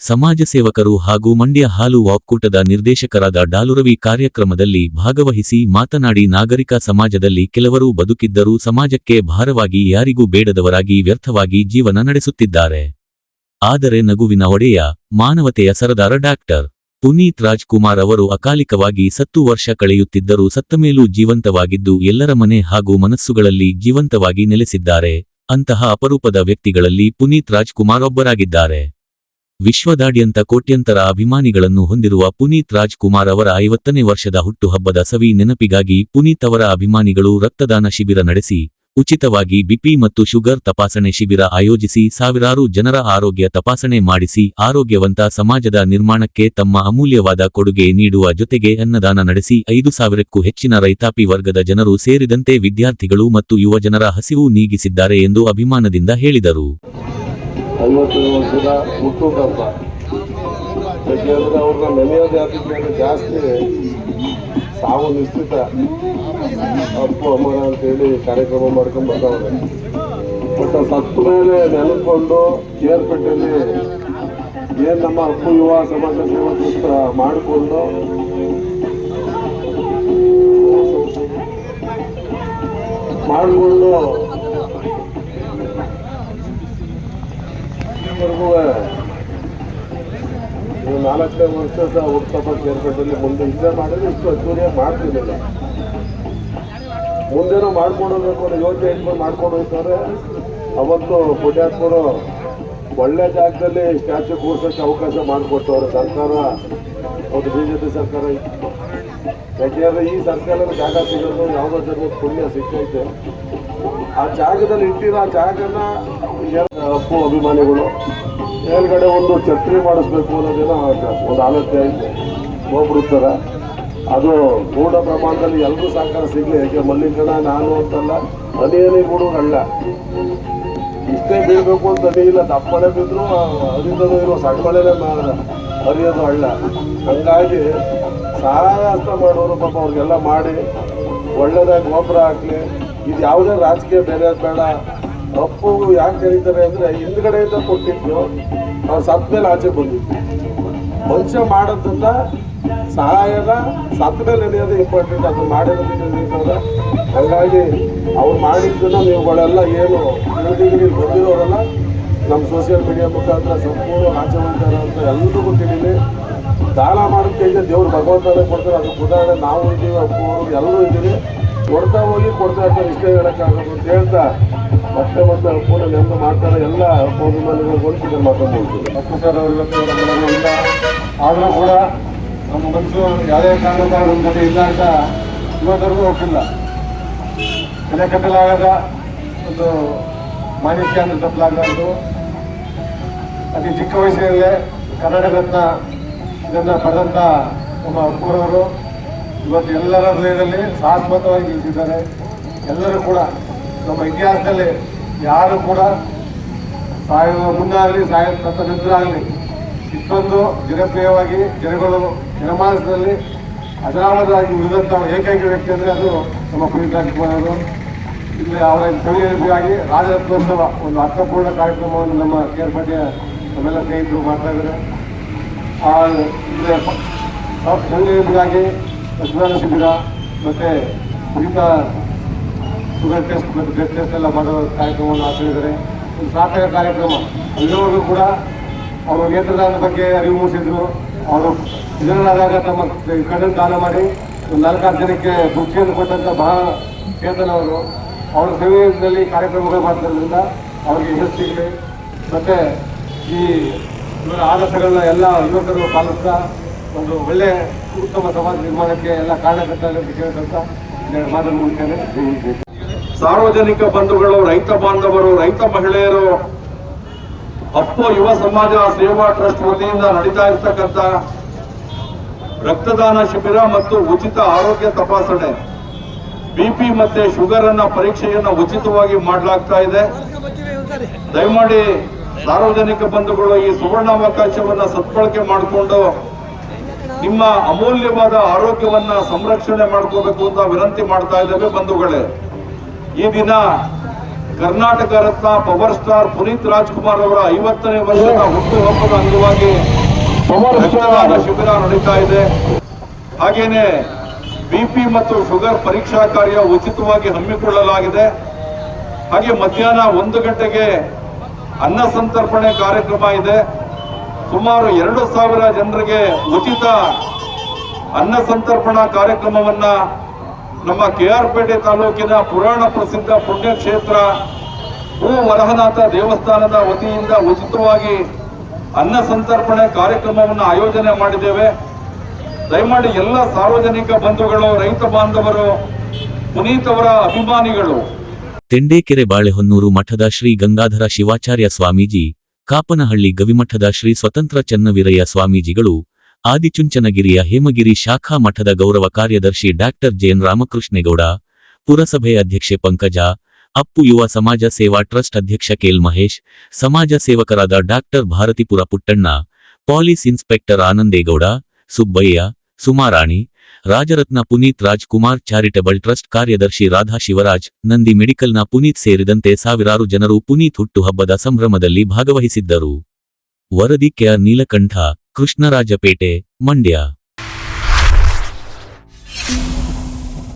ಸಮಾಜ ಸೇವಕರು ಹಾಗೂ ಮಂಡ್ಯ ಹಾಲು ಒಕ್ಕೂಟದ ನಿರ್ದೇಶಕರಾದ ಡಾಲುರವಿ ಕಾರ್ಯಕ್ರಮದಲ್ಲಿ ಭಾಗವಹಿಸಿ ಮಾತನಾಡಿ, ನಾಗರಿಕ ಸಮಾಜದಲ್ಲಿ ಕೆಲವರು ಬದುಕಿದ್ದರೂ ಸಮಾಜಕ್ಕೆ ಭಾರವಾಗಿ ಯಾರಿಗೂ ಬೇಡದವರಾಗಿ ವ್ಯರ್ಥವಾಗಿ ಜೀವನ ನಡೆಸುತ್ತಿದ್ದಾರೆ. ಆದರೆ ನಗುವಿನ ಒಡೆಯ, ಮಾನವತೆಯ ಸರದಾರ ಡಾಕ್ಟರ್ ಪುನೀತ್ ರಾಜ್ಕುಮಾರ್ ಅವರು ಅಕಾಲಿಕವಾಗಿ ಸತ್ತು ವರ್ಷ ಕಳೆಯುತ್ತಿದ್ದರೂ ಸತ್ತಮೇಲೂ ಜೀವಂತವಾಗಿದ್ದು ಎಲ್ಲರ ಮನೆ ಹಾಗೂ ಮನಸ್ಸುಗಳಲ್ಲಿ ಜೀವಂತವಾಗಿ ನೆಲೆಸಿದ್ದಾರೆ. ಅಂತಹ ಅಪರೂಪದ ವ್ಯಕ್ತಿಗಳಲ್ಲಿ ಪುನೀತ್ ರಾಜ್ಕುಮಾರ್ ಒಬ್ಬರಾಗಿದ್ದಾರೆ ವಿಶ್ವದಾಡ್ಯಂತ ಕೋಟ್ಯಂತರ ಅಭಿಮಾನಿಗಳನ್ನು ಹೊಂದಿರುವ ಪುನೀತ್ ರಾಜ್ಕುಮಾರ್ ಅವರ ಐವತ್ತನೇ ವರ್ಷದ ಹುಟ್ಟುಹಬ್ಬದ ಸವಿ ನೆನಪಿಗಾಗಿ ಪುನೀತ್ ಅವರ ಅಭಿಮಾನಿಗಳು ರಕ್ತದಾನ ಶಿಬಿರ ನಡೆಸಿ ಉಚಿತವಾಗಿ ಬಿಪಿ ಮತ್ತು ಶುಗರ್ ತಪಾಸಣೆ ಶಿಬಿರ ಆಯೋಜಿಸಿ ಸಾವಿರಾರು ಜನರ ಆರೋಗ್ಯ ತಪಾಸಣೆ ಮಾಡಿಸಿ ಆರೋಗ್ಯವಂತ ಸಮಾಜದ ನಿರ್ಮಾಣಕ್ಕೆ ತಮ್ಮ ಅಮೂಲ್ಯವಾದ ಕೊಡುಗೆ ನೀಡುವ ಜೊತೆಗೆ ಅನ್ನದಾನ ನಡೆಸಿ ಐದು ಸಾವಿರಕ್ಕೂ ಹೆಚ್ಚಿನ ರೈತಾಪಿ ವರ್ಗದ ಜನರು ಸೇರಿದಂತೆ ವಿದ್ಯಾರ್ಥಿಗಳು ಮತ್ತು ಯುವಜನರ ಹಸಿವು ನೀಗಿಸಿದ್ದಾರೆ ಎಂದು ಅಭಿಮಾನದಿಂದ ಹೇಳಿದರು. ಜಾಸ್ತಿ ಸಾವು ನಿಶ್ಚಿತ. ಅಪ್ಪು ಅಂತ ಅಂತೇಳಿ ಕಾರ್ಯಕ್ರಮ ಮಾಡ್ಕೊಂಡು ಬರ್ತಾವ್ರೆ ಬಟ್ ಸತ್ತ ಮೇಲೆ ನೆಲಕೊಂಡು ಏರ್ಪೇಟೆಯಲ್ಲಿ ಏನು ನಮ್ಮ ಅಪ್ಪು, ಯುವ ಸಮಾಜ ಸೇವಾ ಮಾಡಿಕೊಂಡು ಮಾಡಿಕೊಂಡು ನಾಲ್ಕನೇ ವರ್ಷದ ಉತ್ತಮ ಕೇರ್ಪೇಟೆಯಲ್ಲಿ ಮುಂದೆ ಇದೇ ಮಾಡಿದ್ರೆ ಇಷ್ಟು ಅದ್ದೂರಿಯಾಗಿ ಮಾಡ್ತಿರ್ಲಿಲ್ಲ. ಮುಂದೇನೋ ಹೋಗ್ಬೇಕು ಅನ್ನೋ ಯೋಚನೆ ಇಟ್ಕೊಂಡು ಮಾಡ್ಕೊಂಡು ಹೋಗ್ತಾರೆ. ಅವತ್ತು ಪುಣ್ಯಾತ್ಮರು ಒಳ್ಳೆ ಜಾಗದಲ್ಲಿ ಸ್ಟ್ಯಾಚು ಕೂರ್ಸೋಕ್ಕೆ ಅವಕಾಶ ಮಾಡಿಕೊಟ್ಟವ್ರೆ ಸರ್ಕಾರ. ಒಂದು ಬಿ ಜೆ ಪಿ ಸರ್ಕಾರ ಇತ್ತು. ಯಾಕೆಂದ್ರೆ ಈ ಸರ್ಕಾರದ ಜಾಗ ಸಿಗೋದು ಯಾವುದೋ ಜನ ಪುಣ್ಯ ಸಿಕ್ಕೈತೆ ಆ ಜಾಗದಲ್ಲಿ ಇಟ್ಟಿರೋ ಆ ಜಾಗನ ಅಪ್ಪು ಅಭಿಮಾನಿಗಳು. ಮೇಲ್ಗಡೆ ಒಂದು ಛತ್ರಿ ಮಾಡಿಸ್ಬೇಕು ಅನ್ನೋದೇನೋ ಒಂದು ಆಲೋಚನೆ ಐತೆ. ಹೋಗ್ಬಿಡ್ತಾರೆ ಅದು ಪೂರ್ಣ ಪ್ರಮಾಣದಲ್ಲಿ ಎಲ್ಲರೂ ಸಹಕಾರ ಸಿಗಲಿ. ಯಾಕೆ ಮಲ್ಲಿಕಣ ನಾನು ಅಂತಲ್ಲ, ಮನೆಯಲ್ಲಿ ಅಲ್ಲ ಇಷ್ಟೇ ಬೀಳ್ಬೇಕು ಅಂತ ಇಲ್ಲ. ದಪ್ಪಳೆ ಬಿದ್ರು ಹರಿದದು ಇರೋ ಸಣ್ಣ ಮಾ- ಹರಿಯೋದು ಹಳ್ಳ ಹಂಗಾಗಿ ಸಹಾಯ ಹಸ್ತ ಮಾಡೋರು ಪಾಪ ಅವ್ರಿಗೆಲ್ಲ ಮಾಡಿ ಒಳ್ಳೆಯದಾಗಿ ಗೊಬ್ಬರ ಹಾಕಲಿ. ಇದು ಯಾವುದೇ ರಾಜಕೀಯ ಬೇರೆ ಬೇಡ. ಅಪ್ಪು ಯಾಕೆ ಕರೀತಾರೆ ಅಂದರೆ, ಹಿಂದ್ಗಡೆಯಿಂದ ಕೊಟ್ಟಿದ್ದು ಅವ್ರು ಸತ್ತ ಮೇಲೆ ಆಚೆ ಬಂದಿದ್ದು. ಮನುಷ್ಯ ಮಾಡೋದನ್ನ ಸಹಾಯನ ಸತ್ತ ಮೇಲೆ ನೆನೆಯೋದು ಇಂಪಾರ್ಟೆಂಟ್ ಅದು ಮಾಡಿರೋದು ನಿಂತದ ಹಾಗಾಗಿ ಅವ್ರು ಮಾಡಿದ್ದನ್ನು ನೀವುಗಳೆಲ್ಲ ಏನು ಇಲ್ಲಿ ಬಂದಿರೋರೆಲ್ಲ ನಮ್ಮ ಸೋಷಿಯಲ್ ಮೀಡಿಯಾ ಮುಖಾಂತರ ಸಂಪೂರ್ಣ ಆಚೆ ಮಾಡ್ತಾರೆ ಅಂತ ಎಲ್ರಿಗೂ ತಿಳಿಲಿ. ದಾನ ಮಾಡೋದಕ್ಕೆ ದೇವ್ರು ಭಗವಂತನೇ ಕೊಡ್ತಾರೆ. ಅದಕ್ಕೆ ಉದಾಹರಣೆ, ನಾವು ಇದ್ದೀವಿ ಅಪ್ಪವರು ಎಲ್ಲರೂ ಇದ್ದೀವಿ ಕೊಡ್ತಾ ಹೋಗಿ ಕೊಡ್ತಾ ಇರ್ತಾರೆ, ಇಷ್ಟೇ ಹೇಳೋಕ್ಕಾಗೋದು ಅಂತ ಹೇಳ್ತಾ. ಮತ್ತೆ ಮತ್ತೆ ಅಪ್ಪನ ನೆನಪು ಮಾಡ್ತಾರೆ. ಎಲ್ಲ ಅಪ್ಪ ಅಭಿಮಾನಿಗಳು ಹೋಲ್ಸಿದ್ರೆ ಮಾತಾಡ್ಬೋದು. ಅಪ್ಪು ಸರ್ ಅವರೆಲ್ಲ ಆದರೂ ಕೂಡ ನಮ್ಮ ಮನಸ್ಸು ಯಾವುದೇ ಕಾರಣದ ನಮ್ಮ ಜೊತೆ ಇಲ್ಲ ಅಂತ ಇವತ್ತರೆಗೂ ಒಪ್ಪಿಲ್ಲ. ಬೆಲೆ ಕಟ್ಟಲಾಗದ ಒಂದು ಮಾನ್ಯತೆ ಅಂತ ತಪ್ಪಲಾಗಲಾರದು ಅತಿ ಚಿಕ್ಕ ವಯಸ್ಸಿನಲ್ಲೇ ಕನ್ನಡ ರತ್ನ ಇದನ್ನು ಪಡೆದಂಥ ನಮ್ಮ ಅಪ್ಪುರವರು ಇವತ್ತು ಎಲ್ಲರ ಹೃದಯದಲ್ಲಿ ಶಾಶ್ವತವಾಗಿ ನಿಂತಿದ್ದಾರೆ ಎಲ್ಲರೂ ಕೂಡ ನಮ್ಮ ಇತಿಹಾಸದಲ್ಲಿ ಯಾರು ಕೂಡ ಸಾಯುವ ಮುಂದಾಗಲಿ ಸಾಯ ತತ್ತ ಆಗಲಿ ಇಷ್ಟೊಂದು ಜನಪ್ರಿಯವಾಗಿ ಜನಗಳು ಜನಮಾನಸದಲ್ಲಿ ಅಜರಾಮರವಾಗಿ ಉಳಿದಂಥ ಏಕೈಕ ವ್ಯಕ್ತಿ ಅಂದರೆ ಅದು ನಮ್ಮ ಪುನೀತ್ ರಾಜ್ಕುಮಾರ್ ಅವರು. ಇಲ್ಲಿ ಅವರ ಸವಿಯಾಗಿ ರಾಜರತ್ನೋತ್ಸವ ಒಂದು ಅರ್ಥಪೂರ್ಣ ಕಾರ್ಯಕ್ರಮವನ್ನು ನಮ್ಮ ಕೇರ್ಪಟ್ಟೆಯ ನಮ್ಮೆಲ್ಲ ಸ್ನೇಹಿತರು ಮಾಡ್ತಾ ಇದ್ದಾರೆ. ಆ ಸವಿನೆನಪಿಗಾಗಿ ರಕ್ತದಾನ ಶಿಬಿರ ಮತ್ತು ಪುನೀತ ಶುಗರ್ ಟೆಸ್ಟ್ ಮತ್ತು ಬ್ಲಡ್ ಟೆಸ್ಟ್ ಎಲ್ಲ ಮಾಡೋ ಕಾರ್ಯಕ್ರಮವನ್ನು ಆಚರಿಸಿದ್ದಾರೆ ಒಂದು ಸಾರ್ಥಕ ಕಾರ್ಯಕ್ರಮ. ಎಲ್ಲರಿಗೂ ಕೂಡ ಅವರು ನೇತ್ರದಾನದ ಬಗ್ಗೆ ಅರಿವು ಮೂಡಿಸಿದ್ರು. ಅವರು ಜನರಾದಾಗ ತಮ್ಮ ಕಣ್ಣನ್ನು ದಾನ ಮಾಡಿ ನಾಲ್ಕಾರು ಜನಕ್ಕೆ ಮುಖ್ಯನ್ನು ಕೊಟ್ಟಂಥ ಬಹಳ ಚೇತನವರು ಅವರ. ಸೇವೆಯಲ್ಲಿ ಕಾರ್ಯಕ್ರಮಗಳು ಮಾಡ್ತಿರೋದ್ರಿಂದ ಅವರಿಗೆ ಯಶಸ್ಸು ಸಿಗಲಿ ಮತ್ತು ಈ ಇವರ ಆದರ್ಶಗಳನ್ನ ಎಲ್ಲ ಯುವಕರು ಪಾಲಿಸ್ತಾ ಒಂದು ಒಳ್ಳೆ ಉತ್ತಮ ಸಮಾಜ ನಿರ್ಮಾಣಕ್ಕೆ ಎಲ್ಲ ಕಾರಣಕರ್ತ ಅಂತ ಕೇಳ್ಕೊಂತ ಎರಡು ಮಾತನ್ನು. ಸಾರ್ವಜನಿಕ ಬಂಧುಗಳು, ರೈತ ಬಾಂಧವರು, ರೈತ ಮಹಿಳೆಯರು ಅಪ್ಪು ಯುವ ಸಮಾಜ ಸೇವಾ ಟ್ರಸ್ಟ್ ವತಿಯಿಂದ ನಡೀತಾ ಇರ್ತಕ್ಕಂಥ ರಕ್ತದಾನ ಶಿಬಿರ ಮತ್ತು ಉಚಿತ ಆರೋಗ್ಯ ತಪಾಸಣೆ. ಬಿಪಿ ಮತ್ತೆ ಶುಗರ್ ಅನ್ನ ಪರೀಕ್ಷೆಯನ್ನು ಉಚಿತವಾಗಿ ಮಾಡಲಾಗ್ತಾ ಇದೆ. ದಯಮಾಡಿ ಸಾರ್ವಜನಿಕ ಬಂಧುಗಳು ಈ ಸುವರ್ಣಾವಕಾಶವನ್ನು ಸದ್ಬಳಕೆ ಮಾಡಿಕೊಂಡು ನಿಮ್ಮ ಅಮೂಲ್ಯವಾದ ಆರೋಗ್ಯವನ್ನ ಸಂರಕ್ಷಣೆ ಮಾಡ್ಕೋಬೇಕು ಅಂತ ವಿನಂತಿ ಮಾಡ್ತಾ ಇದ್ದೇವೆ ಬಂಧುಗಳೇ. ಈ ದಿನ ಕರ್ನಾಟಕ ರತ್ನ ಪವರ್ ಸ್ಟಾರ್ ಪುನೀತ್ ರಾಜ್ಕುಮಾರ್ ಅವರ ಐವತ್ತನೇ ವರ್ಷದ ಹುಟ್ಟುಹಬ್ಬದ ಅಂಗವಾಗಿ ರಕ್ತದಾನ ಶಿಬಿರ ನಡೀತಾ ಇದೆ. ಹಾಗೇನೆ ಬಿಪಿ ಮತ್ತು ಶುಗರ್ ಪರೀಕ್ಷಾ ಕಾರ್ಯ ಉಚಿತವಾಗಿ ಹಮ್ಮಿಕೊಳ್ಳಲಾಗಿದೆ. ಹಾಗೆ ಮಧ್ಯಾಹ್ನ ಒಂದು ಗಂಟೆಗೆ ಅನ್ನ ಸಂತರ್ಪಣೆ ಕಾರ್ಯಕ್ರಮ ಇದೆ. ಸುಮಾರು ಎರಡು ಸಾವಿರ ಜನರಿಗೆ ಉಚಿತ ಅನ್ನ ಸಂತರ್ಪಣಾ ಕಾರ್ಯಕ್ರಮವನ್ನ ನಮ್ಮ ಕೆ ಆರ್ ಪೇಟೆ ತಾಲೂಕಿನ ಪುರಾಣ ಪ್ರಸಿದ್ಧ ಪುಣ್ಯಕ್ಷೇತ್ರ ಭೂ ವರಹನಾಥ ದೇವಸ್ಥಾನದ ವತಿಯಿಂದ ಉಚಿತವಾಗಿ ಅನ್ನ ಸಂತರ್ಪಣೆ ಕಾರ್ಯಕ್ರಮವನ್ನು ಆಯೋಜನೆ ಮಾಡಿದ್ದೇವೆ. ದಯಮಾಡಿ ಎಲ್ಲ ಸಾರ್ವಜನಿಕ ಬಂಧುಗಳು, ರೈತ ಬಾಂಧವರು, ಪುನೀತ್ ಅವರ ಅಭಿಮಾನಿಗಳು. ತೆಂಡೇಕೆರೆ ಬಾಳೆಹೊನ್ನೂರು ಮಠದ ಶ್ರೀ ಗಂಗಾಧರ ಶಿವಾಚಾರ್ಯ ಸ್ವಾಮೀಜಿ, ಕಾಪನಹಳ್ಳಿ ಗವಿಮಠದ ಶ್ರೀ ಸ್ವತಂತ್ರ ಚನ್ನವೀರಯ್ಯ ಸ್ವಾಮೀಜಿಗಳು ಆದಿಚುಂಚನಗಿರಿಯ ಹೇಮಗಿರಿ ಶಾಖಾ ಮಠದ ಗೌರವ ಕಾರ್ಯದರ್ಶಿ ಡಾಕ್ಟರ್ ಜೆಎನ್ ರಾಮಕೃಷ್ಣೇಗೌಡ, ಪುರಸಭೆ ಅಧ್ಯಕ್ಷೆ ಪಂಕಜ, ಅಪ್ಪು ಯುವ ಸಮಾಜ ಸೇವಾ ಟ್ರಸ್ಟ್ ಅಧ್ಯಕ್ಷ ಕೆಎಲ್ ಮಹೇಶ್, ಸಮಾಜ ಸೇವಕರಾದ doctor Bharathipura Puttanna, police inspector Anandegowda, Subbaiah, Sumarani, Rajaratna Puneeth Raj Kumar charitable trust ಕಾರ್ಯದರ್ಶಿ ರಾಧಾ ಶಿವರಾಜ್, ನಂದಿ ಮೆಡಿಕಲ್ನ ಪುನೀತ್ ಸೇರಿದಂತೆ ಸಾವಿರಾರು ಜನರು ಪುನೀತ್ ಹುಟ್ಟುಹಬ್ಬದ ಸಂಭ್ರಮದಲ್ಲಿ ಭಾಗವಹಿಸಿದ್ದರು. ವರದಿ ಕೆಆರ್ ನೀಲಕಂಠ ಕೃಷ್ಣರಾಜಪೇಟೆ ಮಂಡ್ಯ